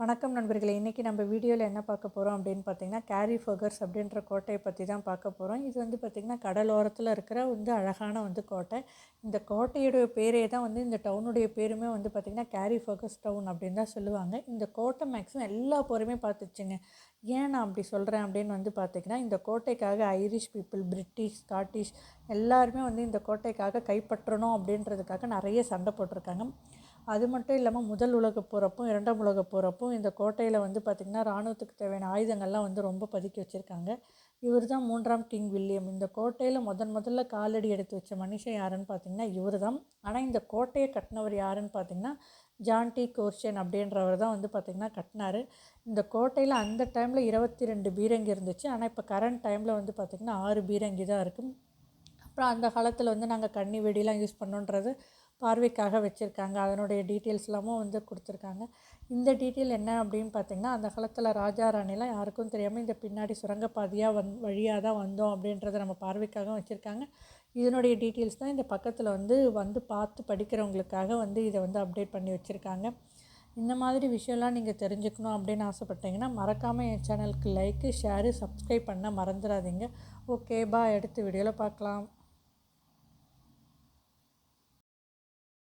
வணக்கம் நண்பர்களே. இன்றைக்கி நம்ம வீடியோவில் என்ன பார்க்க போகிறோம் அப்படின்னு பார்த்தீங்கன்னா கேரி ஃபோகர்ஸ் அப்படின்ற கோட்டையை பற்றி தான் பார்க்க போகிறோம் இது வந்து பார்த்திங்கன்னா கடலோரத்தில் இருக்கிற வந்து அழகான வந்து கோட்டை. இந்த கோட்டையுடைய பேரே தான் வந்து இந்த டவுனுடைய பேருமே வந்து பார்த்திங்கன்னா கேரி ஃபோகஸ் டவுன் அப்படின்னு தான் சொல்லுவாங்க. இந்த கோட்டை மேக்ஸிமம் எல்லா போருமே பார்த்துச்சுங்க. ஏன் நான் அப்படி சொல்கிறேன் அப்படின்னு வந்து பார்த்திங்கன்னா இந்த கோட்டைக்காக ஐரிஷ் பீப்புள் பிரிட்டிஷ் ஸ்காட்டிஷ் எல்லாருமே வந்து இந்த கோட்டைக்காக கைப்பற்றணும் அப்படின்றதுக்காக நிறைய சண்டை போட்டிருக்காங்க. அது மட்டும் இல்லாமல் முதல் உலகப் போகிறப்பும் இரண்டாம் உலகப் போகிறப்பும் இந்த கோட்டையில் வந்து பார்த்திங்கன்னா இராணுவத்துக்கு தேவையான ஆயுதங்கள்லாம் வந்து ரொம்ப பதுக்கி வச்சுருக்காங்க. இவர் தான் மூன்றாம் கிங் வில்லியம். இந்த கோட்டையில் முதன் முதல்ல காலடி எடுத்து வச்ச மனுஷன் யாருன்னு பார்த்தீங்கன்னா இவர் தான் ஆனால் இந்த கோட்டையை கட்டினவர் யாருன்னு பார்த்தீங்கன்னா ஜான் டி கோர்ஷன் அப்படின்றவர் தான் வந்து பார்த்திங்கன்னா கட்டினார். இந்த கோட்டையில் அந்த டைமில் இருபத்தி ரெண்டு பீரங்கி இருந்துச்சு. ஆனால் இப்போ கரண்ட் டைமில் வந்து பார்த்திங்கன்னா ஆறு பீரங்கி தான் இருக்கும். அப்புறம் அந்த காலத்தில் வந்து நாங்கள் கண்ணி வெடிலாம் யூஸ் பண்ணோன்றது பார்வைக்காக வச்சுருக்காங்க. அதனுடைய டீட்டெயில்ஸ் எல்லாமும் வந்து கொடுத்துருக்காங்க. இந்த டீட்டெயில் என்ன அப்படின்னு பார்த்தீங்கன்னா அந்த காலத்தில் ராஜா ராணிலாம் யாருக்கும் தெரியாமல் இந்த பின்னாடி சுரங்கப்பாதையாக வந் வழியாக தான் வந்தோம் அப்படின்றத நம்ம பார்வைக்காக வச்சுருக்காங்க. இதனுடைய டீட்டெயில்ஸ் தான் இந்த பக்கத்தில் வந்து வந்து பார்த்து படிக்கிறவங்களுக்காக வந்து இதை வந்து அப்டேட் பண்ணி வச்சுருக்காங்க. இந்த மாதிரி விஷயம்லாம் நீங்கள் தெரிஞ்சுக்கணும் அப்படின்னு ஆசைப்பட்டீங்கன்னா மறக்காமல் என் சேனலுக்கு லைக்கு ஷேரு சப்ஸ்கிரைப் பண்ண மறந்துடாதீங்க. ஓகே பா அடுத்த வீடியோவில் பார்க்கலாம்.